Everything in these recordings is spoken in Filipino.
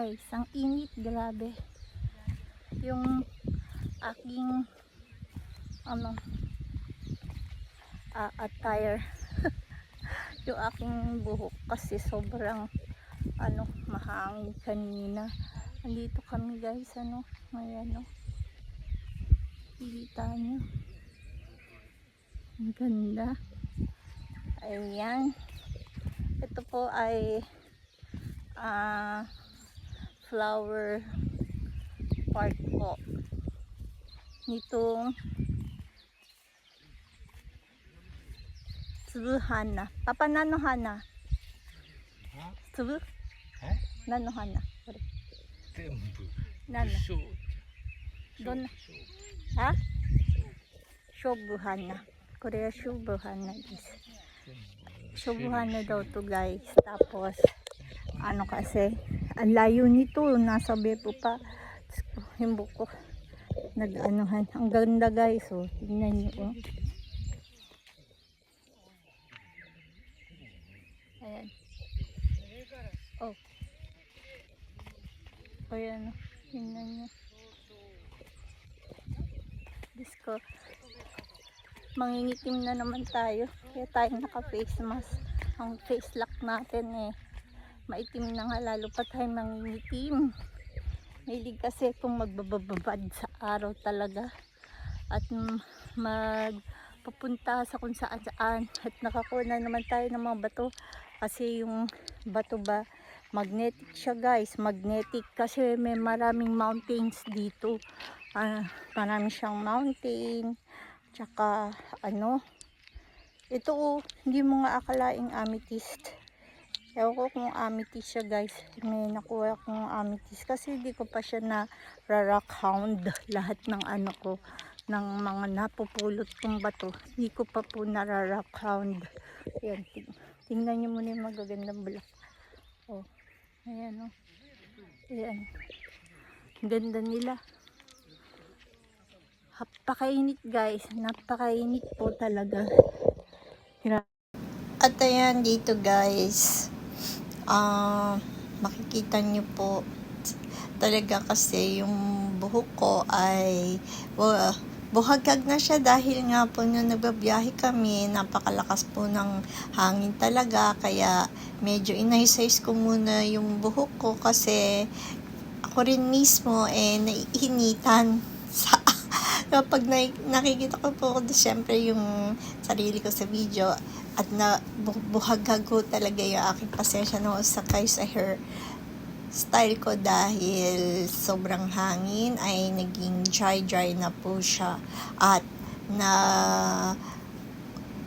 guys. Ang init, grabe. Yung aking ano ah, attire. Yung aking buhok kasi sobrang ano mahangin kanina. Andito kami guys ano may ano kita nyo ang ganda. Ayan. Ito po ay ah flower park po nitong Tsuruhana. Papa, nanohana? Ha? Tsuru? Ha? Nanohana. Sorry. Tenbu. Nano? Shobu. Donna? Ha? Shobuhana. Korea Shobuhana です。Shobuhana daw to guys. Tapos, ano kasi, ang layo nito nasa bepo pa. Yung buko. Nag-anuhan. Ang ganda guys oh. Tingnan nyo oh. Ayan. Oh. Ayan oh. Tingnan nyo Diyos mangingitim na naman tayo. Kaya tayo naka face mask. Ang face lock natin eh maitim na nga lalo pa tayo mangingitim Mahilig kasi kung magbababad sa araw talaga. At magpapunta sa kung saan saan. At nakakuha naman tayo ng mga bato. Kasi yung bato ba magnetic siya guys. Magnetic. Kasi may maraming mountains dito. Ah, marami siyang mountain. Tsaka ano ito oh, hindi mo nga akalaing amethyst Ewan ko kung amethyst siya guys. May nakuha akong amethyst kasi hindi ko pa siya na rarak hound lahat ng ano ko ng mga napupulot kong bato. Hindi ko pa po nararak hound. Ayan, ting tingnan niyo muna yung magagandang bulak. Oh, ayan oh. Ayan. Ganda nila. Napakainit guys. Napakainit po talaga. At ayan dito guys. Ah, makikita niyo po talaga kasi yung buhok ko ay wa- buhagag na siya dahil nga po nung nagbabiyahe kami, napakalakas po ng hangin talaga. Kaya medyo inaysize ko muna yung buhok ko kasi ako rin mismo eh naiinitan sa kapag na, nakikita ko po syempre yung sarili ko sa video at na bu- buhagag ko talaga yung aking pasensya no sakay sa hair style ko dahil sobrang hangin ay naging dry dry na po siya. At na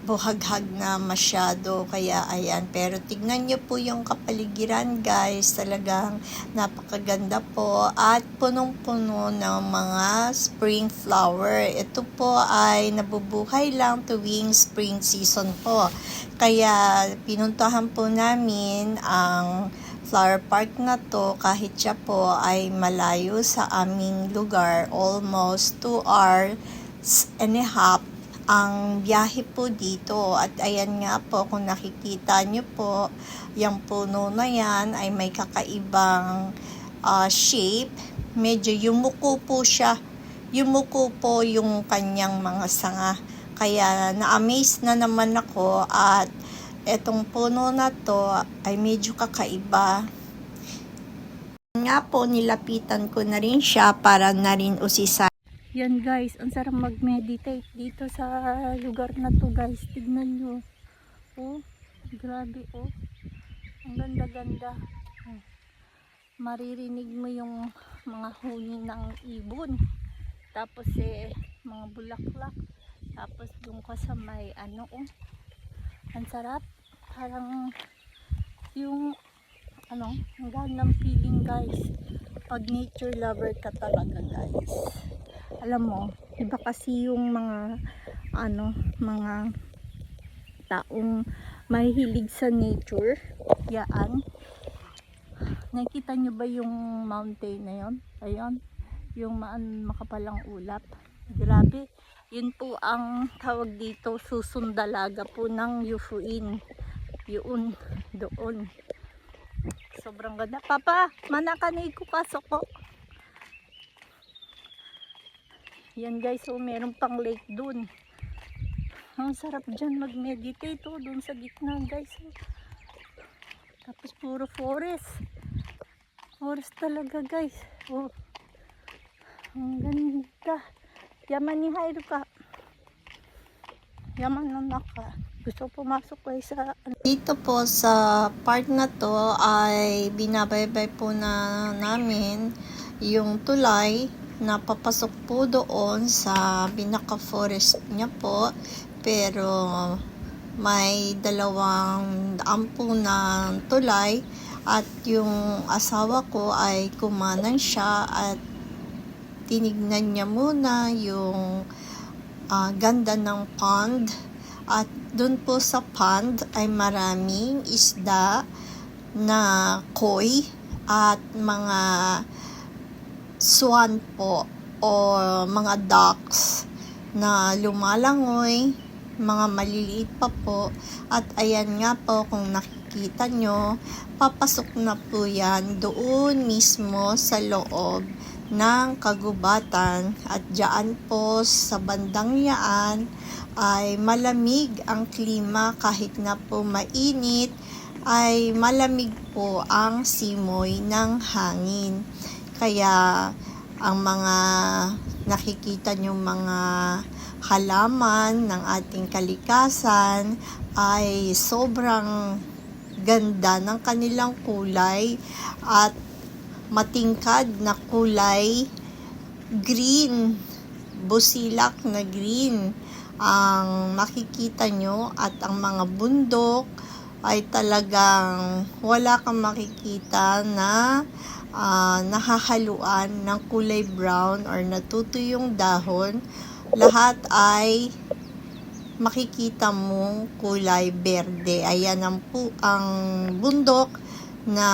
buhaghag na masyado. Kaya ayan. Pero tignan nyo po yung kapaligiran guys. Talagang napakaganda po. At punong-puno ng mga spring flower. Ito po ay nabubuhay lang tuwing spring season po. Kaya pinuntahan po namin ang flower park na to. Kahit siya po ay malayo sa aming lugar almost 2 hours and a half ang biyahe po dito. At ayan nga po kung nakikita nyo po yung puno na yan ay may kakaibang ah, shape. Medyo yumuko po siya. Yumuko po yung kanyang mga sanga. Kaya na-amaze na naman ako at etong puno na to ay medyo kakaiba. Nga po nilapitan ko na rin siya para na rin usisa yan guys, ang sarap mag-meditate dito sa lugar na to guys. Tignan nyo. Oh, grabe oh. Ang ganda-ganda. Oh. Maririnig mo yung mga huni ng ibon. Tapos eh, mga bulaklak. Tapos doon ka sa may ano oh. Ang sarap. Parang yung ano, ang gandang feeling guys. Pag nature lover ka talaga guys alam mo, iba kasi yung mga ano, mga taong mahihilig sa nature. Yaan. Nakita nyo ba yung mountain na yon? Ayun. Yung maan makapalang ulap. Grabe. Yun po ang tawag dito susundalaga po ng yufuin. Yun. Doon. sobrang ganda. Papa, manakanay ko pasok ko. Yan guys, so meron pang lake dun. Ang sarap dyan mag-meditate oh, dun sa gitna guys. oh. Tapos puro forest. Forest talaga guys. Oh. Ang ganda. Yaman ni Jairo ka. Yaman na naka. Gusto pumasok guys sa Dito po sa part na to ay binabaybay po na namin yung tulay na papasok po doon sa Binaka Forest niya po. Pero may dalawang daan po ng tulay at yung asawa ko ay kumanan siya at tinignan niya muna yung ah, ganda ng pond at doon po sa pond ay maraming isda na koi at mga swan po o mga ducks na lumalangoy, mga maliliit pa po. At ayan nga po kung nakikita nyo, papasok na po yan doon mismo sa loob ng kagubatan at diyan po sa bandang yaan ay malamig ang klima kahit na po mainit ay malamig po ang simoy ng hangin. Kaya ang mga nakikita nyo mga halaman ng ating kalikasan ay sobrang ganda ng kanilang kulay at matingkad na kulay green, busilak na green ang makikita nyo at ang mga bundok ay talagang wala kang makikita na ah, nahahaluan ng kulay brown or natutuyong dahon. Lahat ay makikita mong kulay berde. Ayan ang, pu- ang bundok na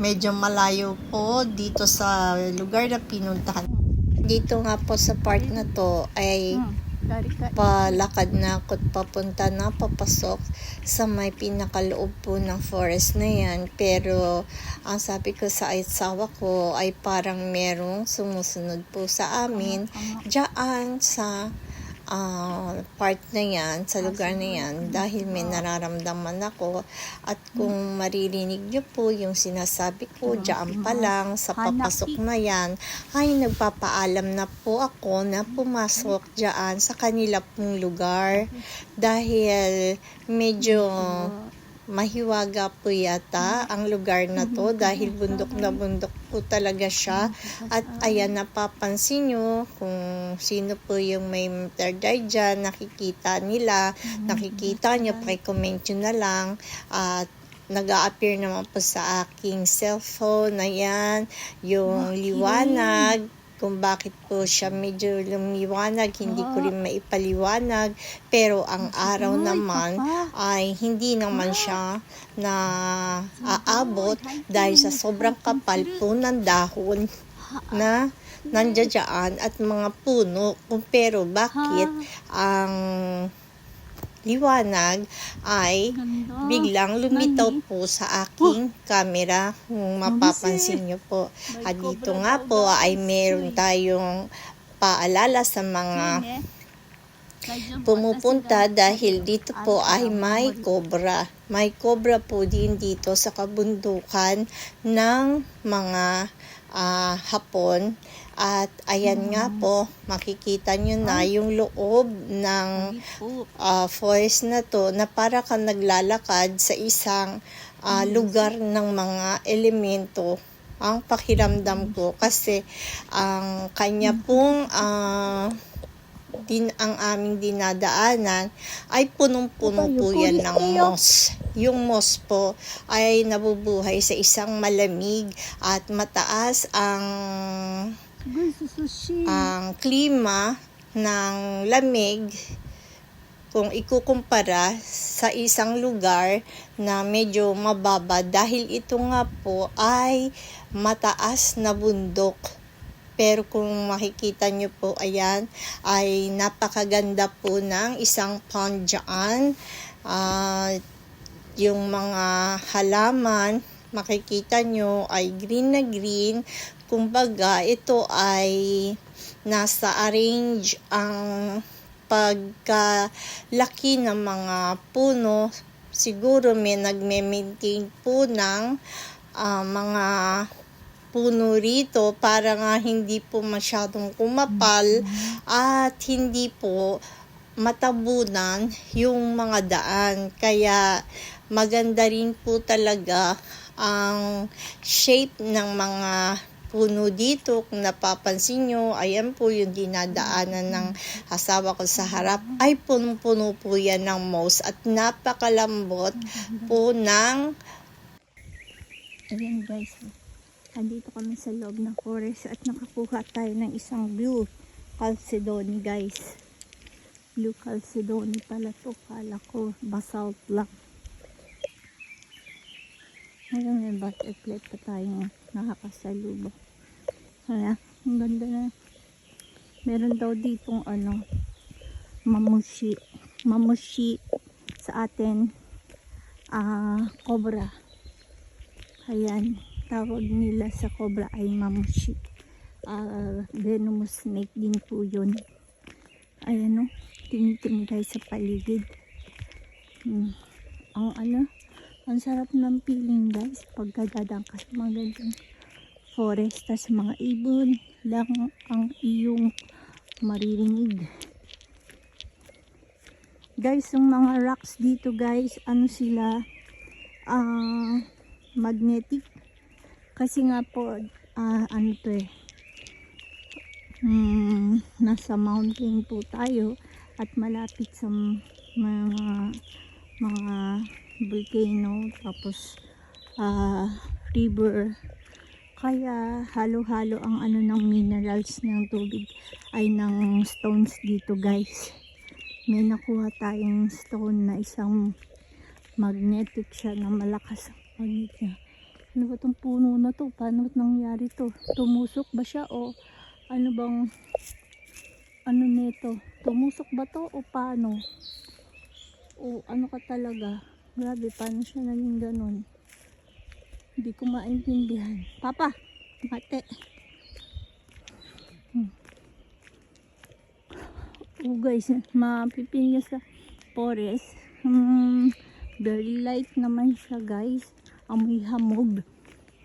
medyo malayo po dito sa lugar na pinuntahan. Dito nga po sa part na to ay Hmm. Palakad na ako at papunta na papasok sa may pinakaloob po ng forest na yan. Pero ang sabi ko sa asawa ko ay parang merong sumusunod po sa amin diyan sa ah, part na yan, sa lugar na yan, dahil may nararamdaman ako. At kung maririnig niyo po yung sinasabi ko, diyan pa lang, sa papasok na yan, ay nagpapaalam na po ako na pumasok diyan sa kanila pong lugar. Dahil medyo mahiwaga po yata ang lugar na to dahil bundok na bundok po talaga siya. At ayan napapansin nyo kung sino po yung may third eye dyan nakikita nila nakikita nyo pakicomment nyo na lang. At nag appear naman po sa aking cellphone. Na yan yung liwanag kung bakit po siya medyo lumiwanag, hindi ko rin maipaliwanag. Pero ang araw naman ay hindi naman siya na aabot dahil sa sobrang kapal po ng dahon na nandiyan at mga puno. Pero bakit ang liwanag ay Ganda. biglang lumitaw Nani? po sa aking camera kung mapapansin nyo po. At dito nga po ay meron tayong paalala sa mga pumupunta dahil dito po ay may cobra. May cobra po din dito sa kabundukan ng mga ah, hapon. At ayan nga po, makikita nyo na yung loob ng ah, forest na to na para kang naglalakad sa isang ah, lugar ng mga elemento. Ang pakiramdam ko kasi ang kanya pong ah, din ang aming dinadaanan ay punong-puno po yan ng moss. Yung moss po ay nabubuhay sa isang malamig at mataas ang. Ang klima ng lamig kung ikukumpara sa isang lugar na medyo mababa dahil ito nga po ay mataas na bundok. Pero kung makikita nyo po, ayan, ay napakaganda po ng isang pond dyan. Ah, yung mga halaman makikita nyo ay green na green. Kumbaga, ito ay nasa arrange ang pagkalaki ng mga puno. Siguro may nagme-maintain po ng ah, mga puno rito para nga hindi po masyadong kumapal at hindi po matabunan yung mga daan. Kaya maganda rin po talaga ang shape ng mga puno dito. Kung napapansin nyo, ayan po yung dinadaanan ng asawa ko sa harap. Ay punong-puno po yan ng moss at napakalambot po ng Ayan guys, andito kami sa loob ng forest at nakakuha tayo ng isang blue calcedony guys. Blue calcedony pala to, kala ko basalt lang. Ngayon may butterfly pa tayong nakakasalubong. Kaya, ang ganda na. Meron daw ditong ano, mamushi. Mamushi sa atin, ah, cobra. Ayan, tawag nila sa cobra ay mamushi. Ah, venomous snake din po yun. Ayan o, tinitingin tayo sa paligid. Hmm. Ang ano, ang sarap ng feeling guys pagka dadang ka sa mga ganitong forest tas mga ibon lang ang iyong maririnig. Guys, yung mga rocks dito guys, ano sila, ah, magnetic. Kasi nga po, ah, ano to eh, hmm, nasa mountain po tayo at malapit sa mga mga volcano tapos ah, river. Kaya halo-halo ang ano ng minerals ng tubig ay ng stones dito guys. May nakuha tayong stone na isang magnetic siya na malakas ang magnet niya. Ano ba tong puno na to? Paano nangyari to? Tumusok ba siya o ano bang ano nito tumusok ba to o paano? O ano ka talaga grabe paano siya naging ganun? Hindi ko maintindihan. Papa! Mate hmm. oh guys mapipin nyo sa forest. Hmm, very light naman siya guys. Amoy hamog.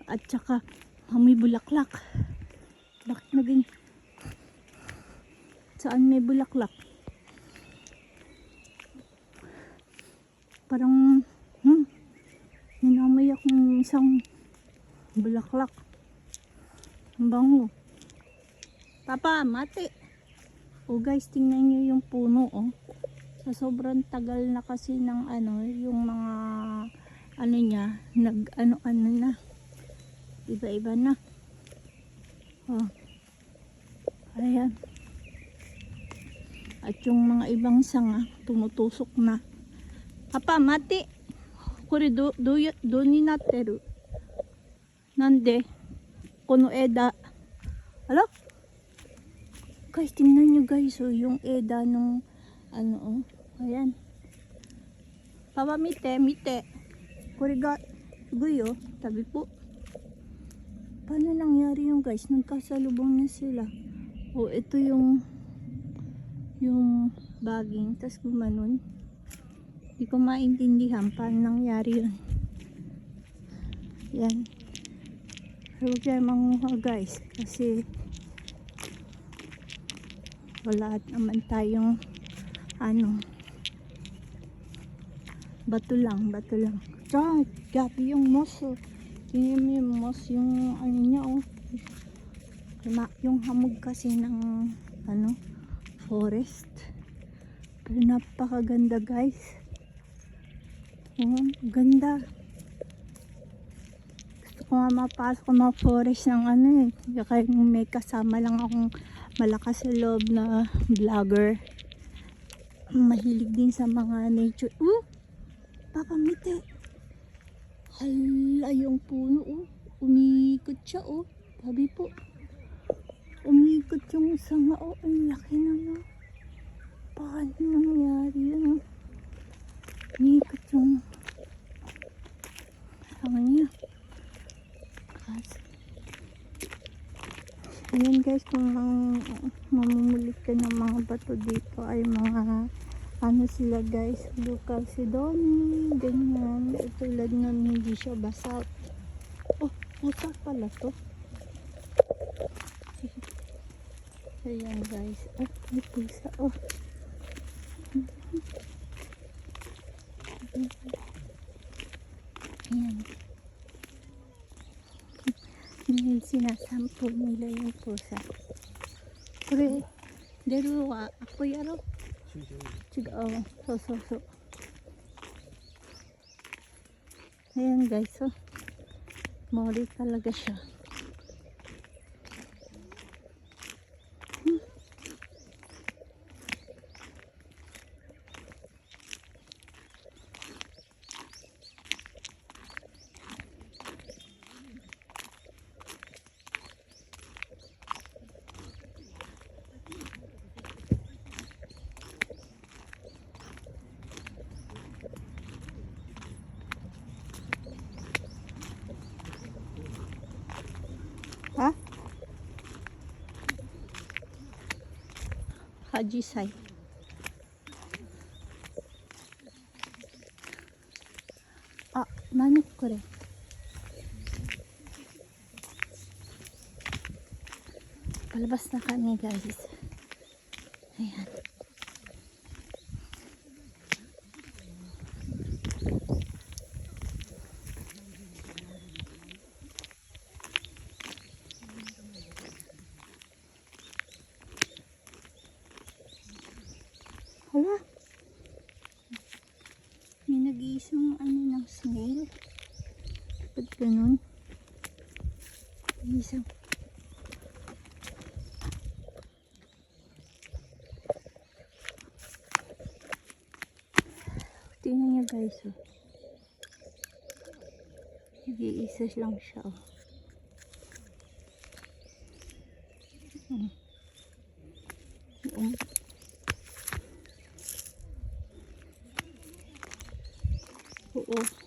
At saka amoy bulaklak. Bakit naging saan may bulaklak parang hmm, ninamoy akong isang bulaklak. Ang bango. Papa mati oh guys tingnan nyo yung puno oh. Sa sobrang tagal na kasi ng ano yung mga ano niya nag ano ano na. Iba iba na. Oh. Ayan. At yung mga ibang sanga tumutusok na papa mati これどどうやどうになってるなんでこの枝あら guys tingnan nyo guys oh, yung eda nung ano oh ayan papa mite mite これがすごいよtabi po paano nangyari yung guys nagkasalubong na sila oh ito yung yung baging tas gumanon hindi ko maintindihan paano nangyari yun. Yan. Huwag kayo manguha guys kasi wala naman tayong ano bato lang bato lang. Ah gabi yung moss oh. mo yung moss yung ano niya oh. Yung hamog kasi ng ano forest. Pero napakaganda guys oh, ganda. Gusto ko nga mapasok mga forest ng ano eh. Kaya may kasama lang akong malakas sa loob na vlogger mahilig din sa mga nature. Uh papamite hala yung puno oh. Umiikot siya oh. Sabi po umiikot yung sanga oh. Ang laki naman paano nangyari yun? oh Nipit yung ano niya. Kasi. Ayan guys, kung mang, mamumulit ka ng mga bato dito ay mga ano sila guys, blue calcedony, ganyan. Tulad nun, hindi siya basag. Oh, basag pala to. Ayan guys. Ah, oh, may pusa. Oh. Ayan. Ngayon sinasampo nila yung pusa. Kure, deruwa, ako yaro. Sige, oh, so, so, so. Ayan guys, oh. Mori talaga siya. Ha? Hajisai. Ah, nani kore? Palabas na kami guys. Ayan. Ba't ganun? Isang. Tingnan niya guys oh. Nag-iisa lang siya oh. Um. Oo. Oo.